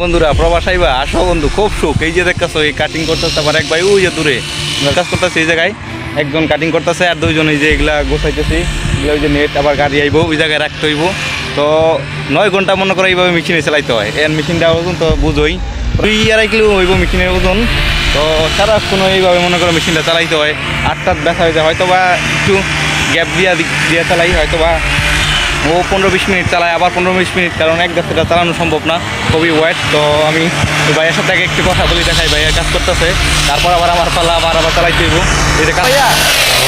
বন্ধুরা, প্রবাস আইবা, আসো বন্ধু, খুব সুখ। এই যে দেখতেছো, এই কাটিং করতেছে আবার এক ভাই, ওই যে দূরে। কাজ করতেছে এই জায়গায়। একজন কাটিং করতেছে আর দুইজন এই যে এগুলা গোছাইতেছি। এগুলা ওই যে নেট আবার গাড়ি আইবো, ওই জায়গায় রাখতে হইব। তো নয় ঘণ্টা মনে করো এইভাবে মেশিনে চালাইতে হয়। এর মেশিনটা ওজন তো বুঝোই। দুই আড়াই কিলো হইব মেশিনের ওজন। তো সারা সারাক্ষণ এইভাবে মনে করো মেশিনটা চালাইতে হয়। আটটার দেখা হয়ে যায় হয়তো বা একটু গ্যাপ দিয়া দিয়ে চালাই হয়তো বা ও পনেরো বিশ মিনিট চালায় আবার পনেরো বিশ মিনিট কারণ এক গাছটা চালানো সম্ভব না খুবই ওয়েট তো আমি ভাইয়ের সাথে আগে একটু কথা বলি দেখাই ভাইয়া কাজ করতেছে। তারপর আবার আমার পালা আবার আবার চালাইতে হইব এই যে কাজ- ভাইয়া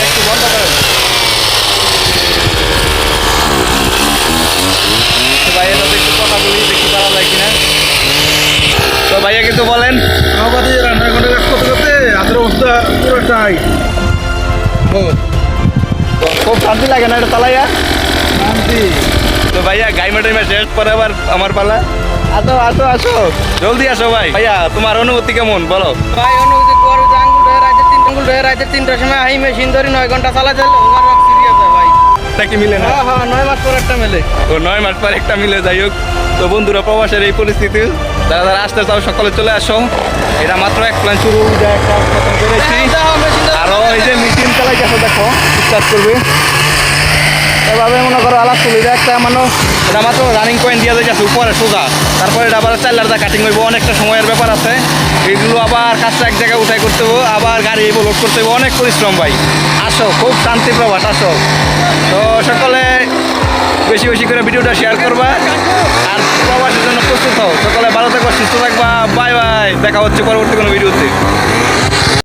একটু বন্ধ করেন। ভাইয়ের সাথে একটু কথা বলি দেখি পারা যায় কিনা। তো ভাইয়া কিন্তু বলেন। আমাদের রান্না ঘণ্টা কাজ করতে করতে হাতের অবস্থা পুরো টাইট তো খুব শান্তি লাগে না এটা চালাইয়া? তো ভাইয়া গাইমা টাইমা শেষ পরে আবার আমার পালা? আসো আসো আসো। জলদি আসো ভাই। ভাইয়া তোমার অনুভূতি কেমন? বলো। ভাই অনুভূতি করবে যে আঙ্গুল ধরে রাইতে তিন আঙ্গুল ধরে রাইতে তিনটার সময় আই মেশিন ধরি নয় ঘণ্টা চালা চালে ওখানে রক সিরিয়াস হয় ভাই। তা কি মিলে না? হ্যাঁ হ্যাঁ নয় মাস পর একটা মিলে। ও নয় মাস পর একটা মিলে যাই হোক। তো বন্ধুরা প্রবাসের এই পরিস্থিতি। যারা যারা আসতে চাও সকলে চলে আসো। এটা মাত্র এক প্ল্যান শুরু। যা একটা প্রথম করেছি আরও এই যে মেশিন চালাই গেছে দেখো স্টার্ট করবে। এভাবে মনে করো আলাপ তুলি একটা মানুষ এটা মাত্র রানিং পয়েন্ট দিয়ে যাচ্ছে উপরে সোজা। তারপরে এটা আবার চাইলারটা কাটিং হইব, অনেকটা সময়ের ব্যাপার আছে। এগুলো আবার কাজটা এক জায়গায় উঠাই করতে হব আবার গাড়ি এগুলো লোড করতে হব অনেক পরিশ্রম ভাই। আসো, খুব শান্তি প্রভাত আসো। তো সকলে বেশি বেশি করে ভিডিওটা শেয়ার করবা, আর প্রবাসের জন্য প্রস্তুত হও। সকলে ভালো থাকবা, সুস্থ থাকবা বাই বাই দেখা হচ্ছে পরবর্তী কোনো ভিডিওতে।